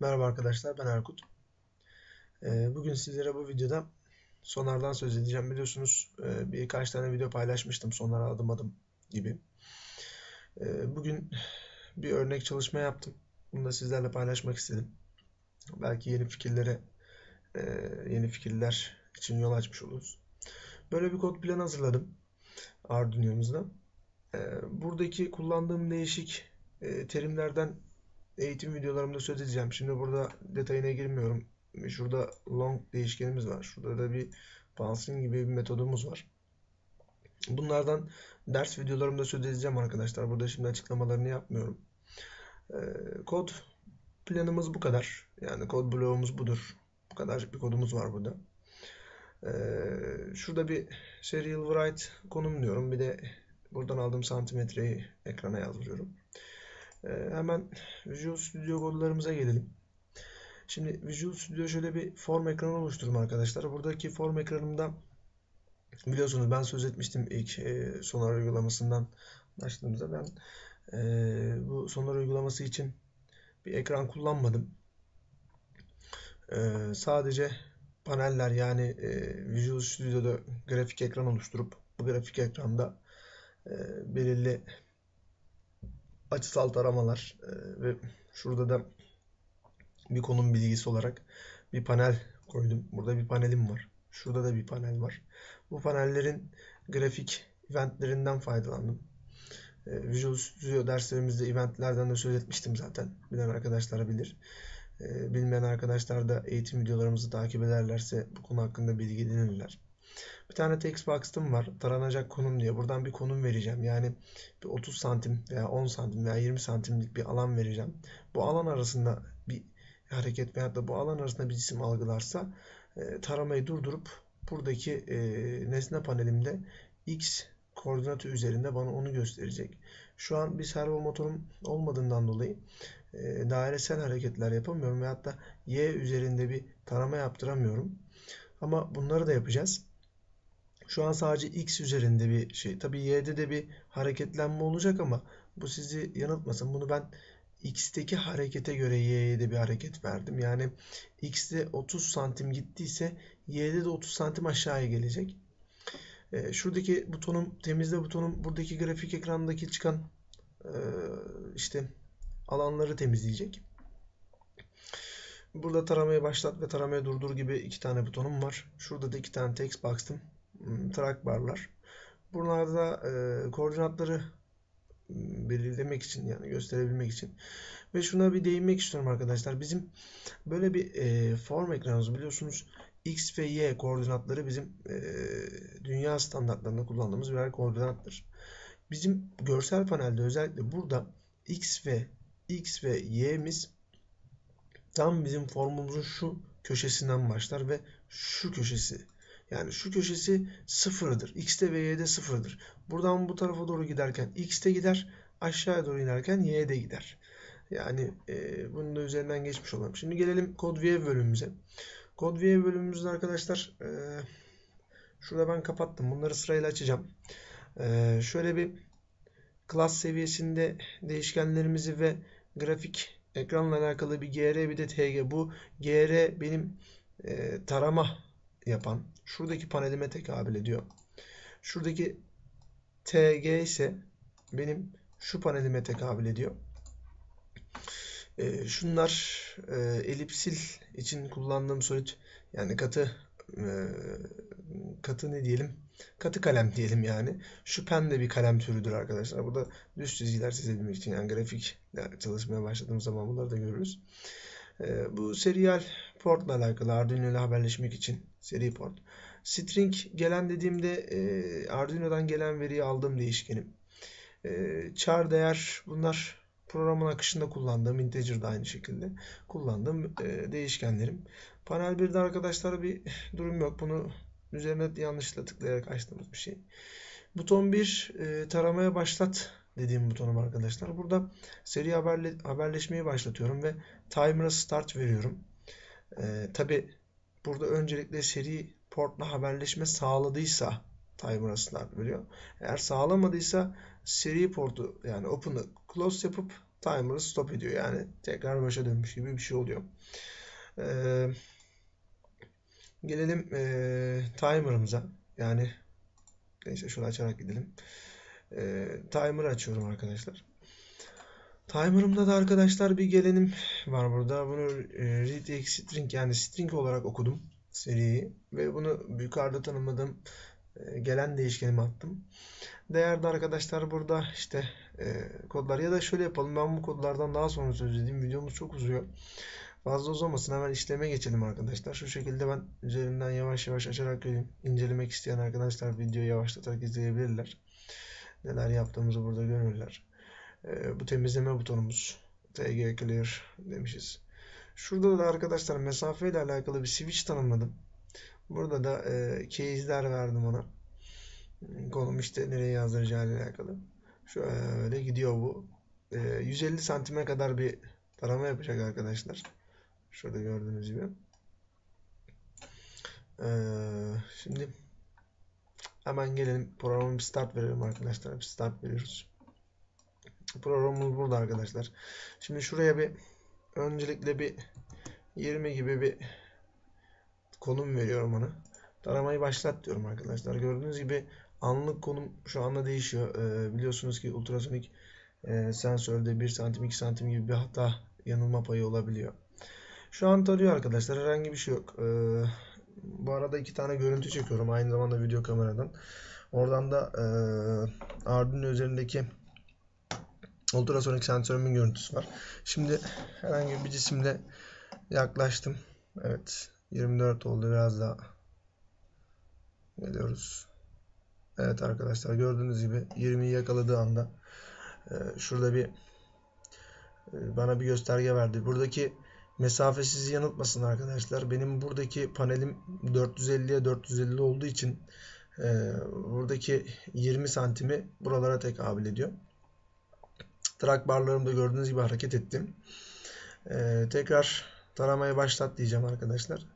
Merhaba arkadaşlar ben Erkut. Ee, bugün sizlere bu videoda sonardan söz edeceğim. Biliyorsunuz e, birkaç tane video paylaşmıştım sonar adım adım gibi. Ee, bugün bir örnek çalışma yaptım. Bunu da sizlerle paylaşmak istedim. Belki yeni fikirlere e, yeni fikirler için yol açmış oluruz. Böyle bir kod planı hazırladım Arduino'muzda. Ee, buradaki kullandığım değişik e, terimlerden eğitim videolarımda söz edeceğim. Şimdi burada detayına girmiyorum. Şurada long değişkenimiz var. Şurada da bir bouncing gibi bir metodumuz var. Bunlardan ders videolarımda söz edeceğim arkadaşlar. Burada şimdi açıklamalarını yapmıyorum. Ee, kod planımız bu kadar. Yani kod bloğumuz budur. Bu kadar bir kodumuz var burada. Ee, şurada bir serial write konumluyorum. Bir de buradan aldığım santimetreyi ekrana yazdırıyorum. Ee, hemen Visual Studio kodlarımıza gelelim. Şimdi Visual Studio şöyle bir form ekranı oluşturdum arkadaşlar. Buradaki form ekranımda biliyorsunuz ben söz etmiştim ilk e, sonar uygulamasından başladığımızda ben e, bu sonar uygulaması için bir ekran kullanmadım. E, sadece paneller yani Visual Studio'da grafik ekran oluşturup bu grafik ekranda e, belirli açısal taramalar e, ve şurada da bir konum bilgisi olarak bir panel koydum. Burada bir panelim var. Şurada da bir panel var. Bu panellerin grafik eventlerinden faydalandım. E, Visual Studio derslerimizde eventlerden de söz etmiştim zaten. Bilen arkadaşlar bilir. E, bilmeyen arkadaşlar da eğitim videolarımızı takip ederlerse bu konu hakkında bilgi edinirler. Bir tane text box'ım var. Taranacak konum diye. Buradan bir konum vereceğim. Yani bir 30 santim veya 10 santim veya 20 santimlik bir alan vereceğim. Bu alan arasında bir hareket veya da bu alan arasında bir cisim algılarsa e, taramayı durdurup buradaki e, nesne panelimde x koordinatı üzerinde bana onu gösterecek. Şu an bir servo motorum olmadığından dolayı e, dairesel hareketler yapamıyorum veyahut da y üzerinde bir tarama yaptıramıyorum. Ama bunları da yapacağız. Şu an sadece x üzerinde bir şey. Tabi y'de de bir hareketlenme olacak ama bu sizi yanıltmasın. Bunu ben x'teki harekete göre y'ye de bir hareket verdim. Yani x'te 30 santim gittiyse y'de de 30 santim aşağıya gelecek. Ee, şuradaki butonum temizle butonum buradaki grafik ekrandaki çıkan e, işte alanları temizleyecek. Burada taramayı başlat ve taramayı durdur gibi iki tane butonum var. Şurada da iki tane text box'ım. Hmm, track barlar. Bunlarda e, koordinatları hmm, belirlemek için yani gösterebilmek için ve şuna bir değinmek istiyorum arkadaşlar. Bizim böyle bir e, form ekranımız biliyorsunuz x ve y koordinatları bizim e, dünya standartlarında kullandığımız birer koordinattır. Bizim görsel panelde özellikle burada x ve x ve y'miz tam bizim formumuzun şu köşesinden başlar ve şu köşesi yani şu köşesi sıfırdır. X'te ve Y'de sıfırdır. Buradan bu tarafa doğru giderken X'te gider. Aşağıya doğru inerken Y'de gider. Yani e, bunun da üzerinden geçmiş olalım. Şimdi gelelim kod view bölümümüze. Kod view bölümümüzde arkadaşlar e, şurada ben kapattım. Bunları sırayla açacağım. E, şöyle bir class seviyesinde değişkenlerimizi ve grafik ekranla alakalı bir gr bir de tg. Bu gr benim e, tarama yapan şuradaki panelime tekabül ediyor. Şuradaki TG ise benim şu panelime tekabül ediyor. E, şunlar e, elipsil için kullandığım solid yani katı e, katı ne diyelim katı kalem diyelim yani. Şu pen de bir kalem türüdür arkadaşlar. Burada düz çizgiler çizebilmek için yani grafik çalışmaya başladığımız zaman bunları da görürüz. E, bu serial portla alakalı Arduino ile haberleşmek için seri port. String gelen dediğimde e, Arduino'dan gelen veriyi aldığım değişkenim. E, char değer bunlar programın akışında kullandığım integer de aynı şekilde kullandığım e, değişkenlerim. Panel 1'de arkadaşlar bir durum yok. Bunu üzerine yanlışlıkla tıklayarak açtığımız bir şey. Buton 1 e, taramaya başlat dediğim butonum arkadaşlar. Burada seri haberle, haberleşmeyi başlatıyorum ve timer'a start veriyorum. E, Tabi burada öncelikle seri portla haberleşme sağladıysa timer'a start veriyor. Eğer sağlamadıysa seri portu yani open'ı close yapıp timer'ı stop ediyor. Yani tekrar başa dönmüş gibi bir şey oluyor. Ee, gelelim e, timer'ımıza. Yani neyse şunu açarak gidelim. Ee, timer'ı açıyorum arkadaşlar. Timer'ımda da arkadaşlar bir gelenim var burada. Bunu e, read string yani string olarak okudum seriyi ve bunu yukarıda tanımladığım e, gelen değişkenime attım. Değerde arkadaşlar burada işte e, kodlar ya da şöyle yapalım ben bu kodlardan daha sonra söz edeyim videomuz çok uzuyor. Fazla uzamasın hemen işleme geçelim arkadaşlar. Şu şekilde ben üzerinden yavaş yavaş açarak geleyim. İncelemek isteyen arkadaşlar videoyu yavaşlatarak izleyebilirler. Neler yaptığımızı burada görürler. E, bu temizleme butonumuz. TG Clear demişiz. Şurada da arkadaşlar mesafe ile alakalı bir switch tanımladım. Burada da e, case'ler verdim ona. Konum işte nereye yazdıracağı ile alakalı. Şöyle gidiyor bu. E, 150 santime kadar bir tarama yapacak arkadaşlar. Şurada gördüğünüz gibi. E, şimdi hemen gelelim programa bir start verelim arkadaşlar. Bir start veriyoruz. Programımız burada arkadaşlar. Şimdi şuraya bir öncelikle bir 20 gibi bir konum veriyorum ona. Taramayı başlat diyorum arkadaşlar. Gördüğünüz gibi anlık konum şu anda değişiyor. Ee, biliyorsunuz ki ultrasonik e, sensörde 1 santim 2 santim gibi bir hata yanılma payı olabiliyor. Şu an tarıyor arkadaşlar. Herhangi bir şey yok. Ee, bu arada iki tane görüntü çekiyorum. Aynı zamanda video kameradan. Oradan da e, Arduino üzerindeki ultrasonik sensörümün görüntüsü var. Şimdi herhangi bir cisimle yaklaştım. Evet. 24 oldu. Biraz daha geliyoruz. Evet arkadaşlar gördüğünüz gibi 20'yi yakaladığı anda e, şurada bir e, bana bir gösterge verdi. Buradaki mesafe sizi yanıltmasın arkadaşlar. Benim buradaki panelim 450'ye 450 olduğu için e, buradaki 20 santimi buralara tekabül ediyor. Track barlarımda gördüğünüz gibi hareket ettim. Ee, tekrar taramaya başlat diyeceğim arkadaşlar.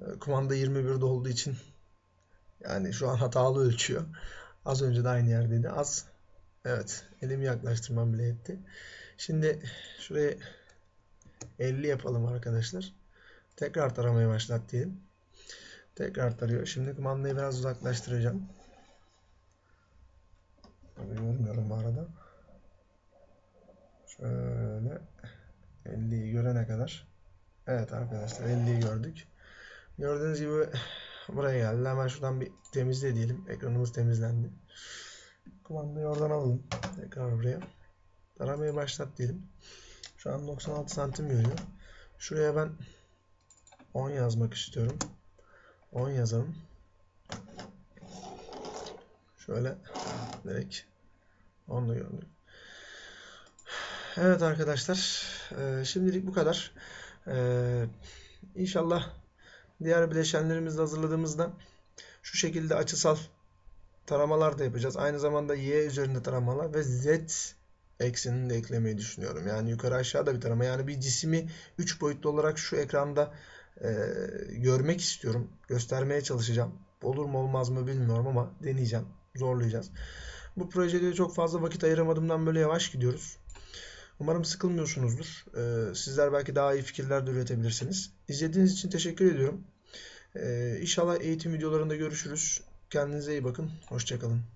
Ee, kumanda 21'de olduğu için yani şu an hatalı ölçüyor. Az önce de aynı yerdeydi. Az. Evet. Elimi yaklaştırmam bile etti. Şimdi şuraya 50 yapalım arkadaşlar. Tekrar taramaya başlat diyelim. Tekrar tarıyor. Şimdi kumandayı biraz uzaklaştıracağım. Tabii bu arada. Şöyle 50'yi görene kadar. Evet arkadaşlar 50'yi gördük. Gördüğünüz gibi buraya geldi. Hemen şuradan bir temizle diyelim. Ekranımız temizlendi. Kumandayı oradan alalım. Tekrar buraya. Taramayı başlat diyelim. Şu an 96 santim görüyor. Şuraya ben 10 yazmak istiyorum. 10 yazalım. Şöyle direkt 10 da gördük. Evet arkadaşlar. E, şimdilik bu kadar. E, inşallah diğer bileşenlerimizi hazırladığımızda şu şekilde açısal taramalar da yapacağız. Aynı zamanda y üzerinde taramalar ve z eksenini de eklemeyi düşünüyorum. Yani yukarı aşağı da bir tarama. Yani bir cismi 3 boyutlu olarak şu ekranda e, görmek istiyorum. Göstermeye çalışacağım. Olur mu olmaz mı bilmiyorum ama deneyeceğim. Zorlayacağız. Bu projede çok fazla vakit ayıramadığımdan böyle yavaş gidiyoruz. Umarım sıkılmıyorsunuzdur. Ee, sizler belki daha iyi fikirler de üretebilirsiniz. İzlediğiniz için teşekkür ediyorum. Ee, inşallah eğitim videolarında görüşürüz. Kendinize iyi bakın. Hoşçakalın.